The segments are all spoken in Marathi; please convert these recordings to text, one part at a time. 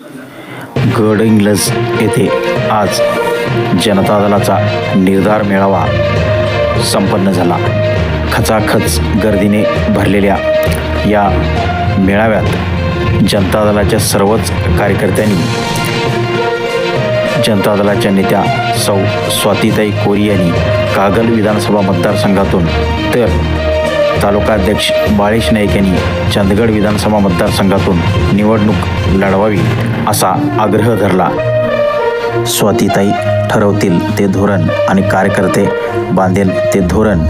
गड इंग्लज येथे आज जनता दलाचा निर्धार मेळावा संपन्न झाला. खचाखच गर्दीने भरलेल्या या मेळाव्यात जनता दलाच्या सर्वच कार्यकर्त्यांनी जनता दलाच्या नेत्या सौ स्वातीताई कोरी यांनी कागल विधानसभा मतदारसंघातून तर तालुकाध्यक्ष बाळेश नाईक यांनी चंदगड विधानसभा मतदारसंघातून निवडणूक लढवावी असा आग्रह धरला. स्वातीताई ठरवतील ते धोरण आणि कार्यकर्ते बांधेल ते धोरण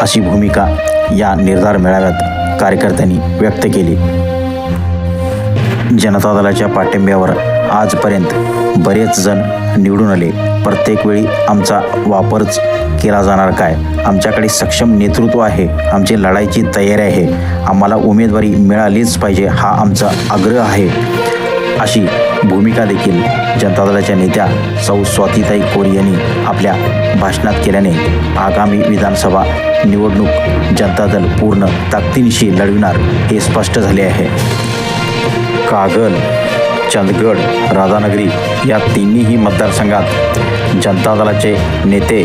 अशी भूमिका या निर्धार मेळाव्यात कार्यकर्त्यांनी व्यक्त केली. जनता दलाच्या पाठिंब्यावर आजपर्यंत बरेच जण निवडून आले. प्रत्येक वेळी आमचा वापरच केला जाणार काय? आमच्याकडे सक्षम नेतृत्व आहे. आमची लढाईची तयारी आहे. आम्हाला उमेदवारी मिळालीच पाहिजे हा आमचा आग्रह आहे. अशी भूमिका देखील जनता दलाच्या नेत्या सौ स्वातीताई कोरी यांनी आपल्या भाषणात केल्याने आगामी विधानसभा निवडणूक जनता दल पूर्ण ताकदीनिशी लढविणार हे स्पष्ट झाले आहे. कागल चंदगड राधानगरी या तिन्हीही मतदारसंघात जनता दलाचे नेते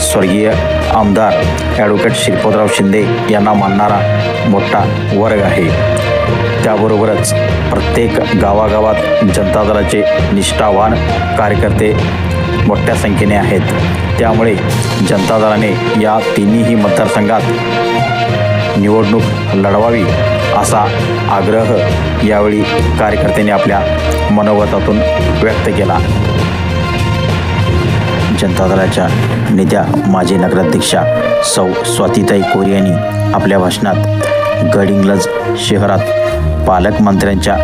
स्वर्गीय आमदार ॲडव्होकेट श्रीपतराव शिंदे यांना मानणारा मोठा वर्ग आहे. त्याबरोबरच प्रत्येक गावागावात जनता दलाचे निष्ठावान कार्यकर्ते मोठ्या संख्येने आहेत. त्यामुळे जनता दलाने या तिन्हीही मतदारसंघात निवडणूक लढवावी असा आग्रह यावेळी कार्यकर्त्यांनी आपल्या मनोगतातून व्यक्त केला. जनता दलाच्या नेत्या माजी नगराध्यक्षा सौ स्वातीताई कोरी यांनी आपल्या भाषणात गडिंग्लज शहरात पालकमंत्र्यांच्या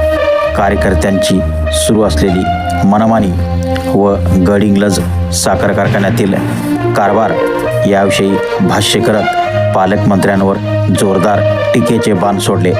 कार्यकर्त्यांची सुरू असलेली मनमानी व गडिंग्लज साखर कारखान्यातील कारभार याविषयी भाष्य करत पालकमंत्र्यांवर जोरदार टीकेचे बाण सोडले.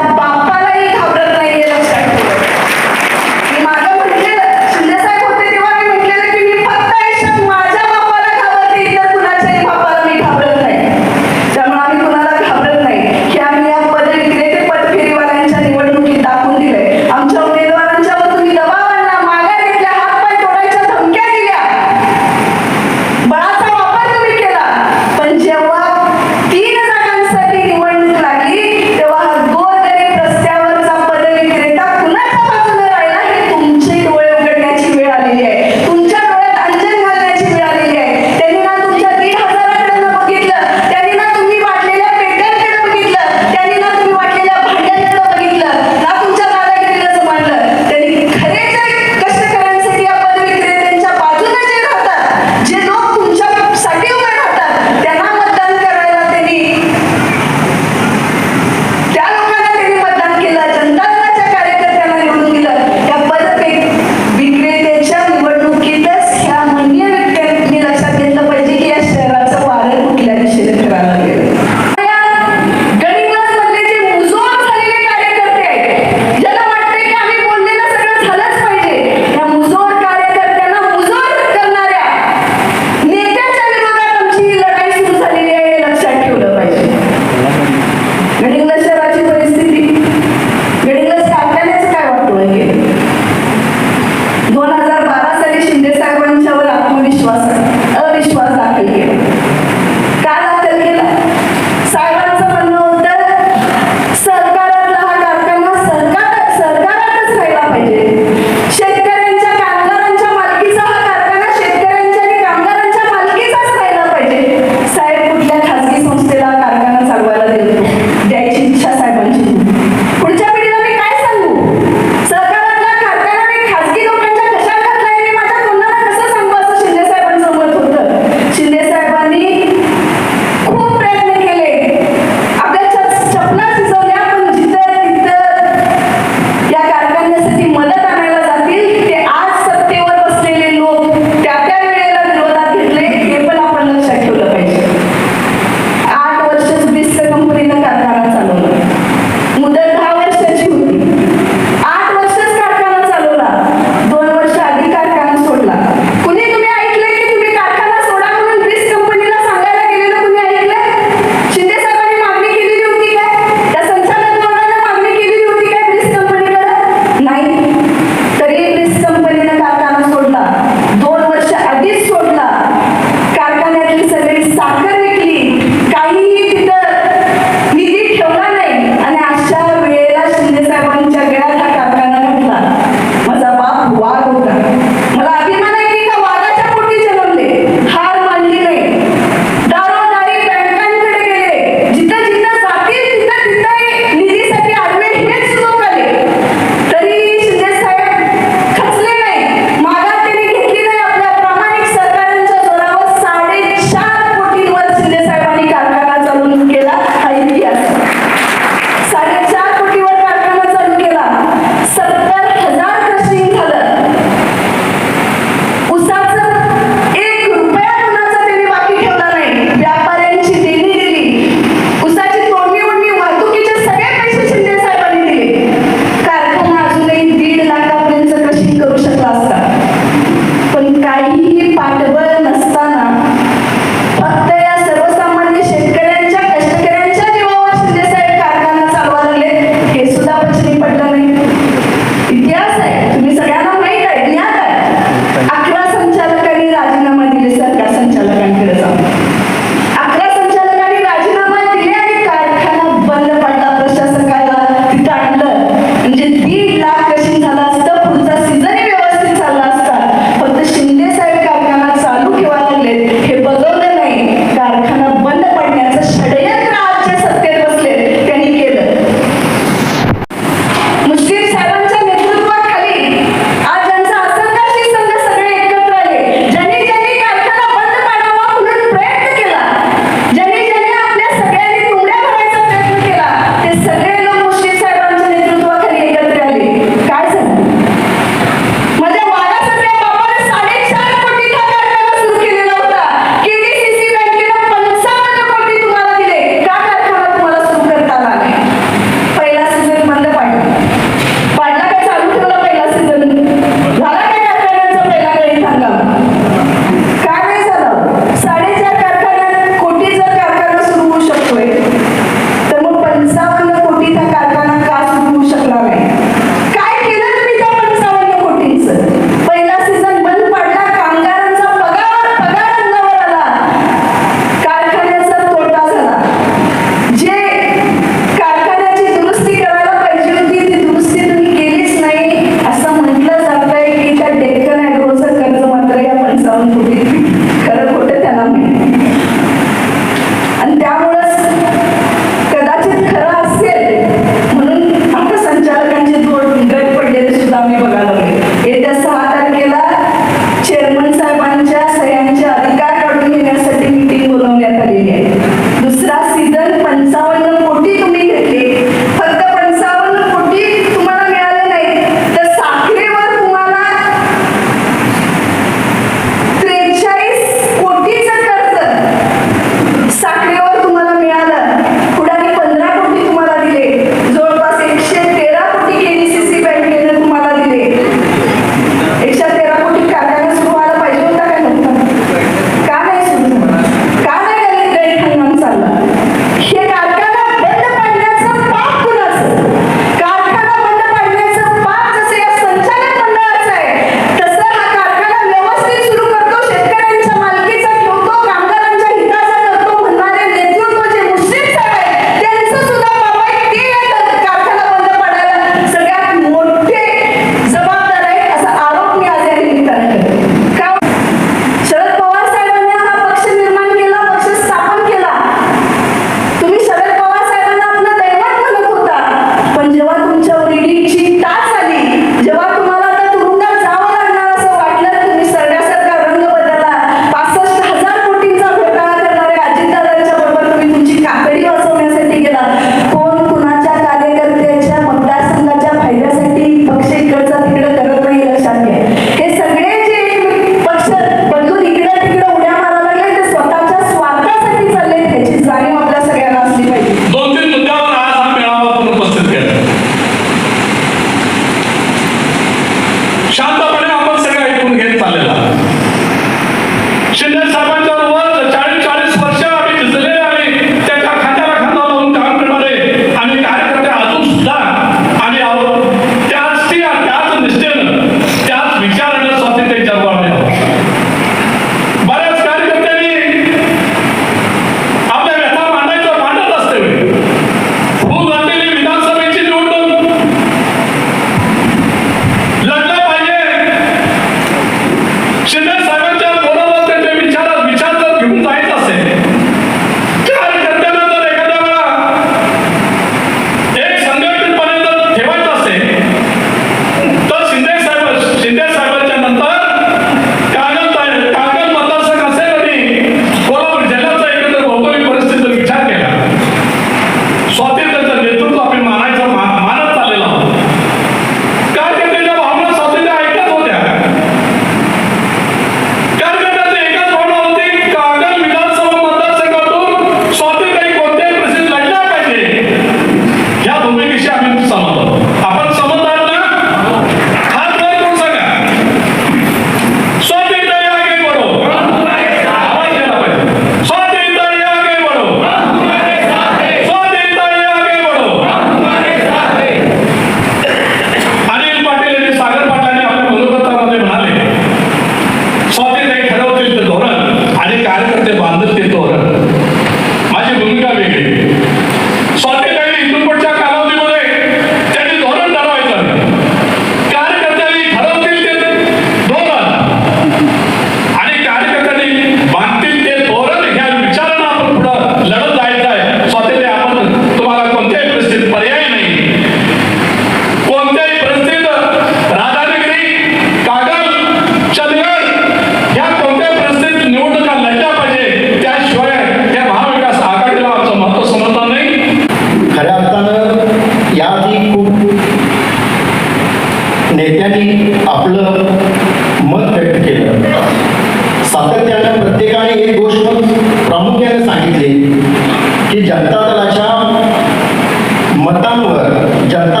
যার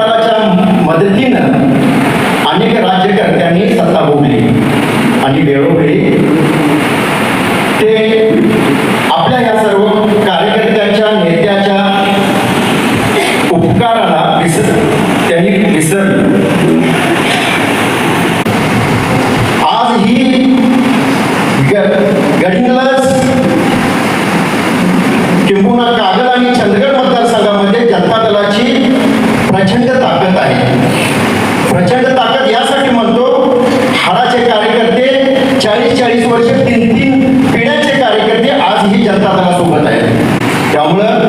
चाळीस चाळीस वर्ष तीन तीन पिढ्याचे कार्यकर्ते आजही जनता दलासोबत आहेत. त्यामुळं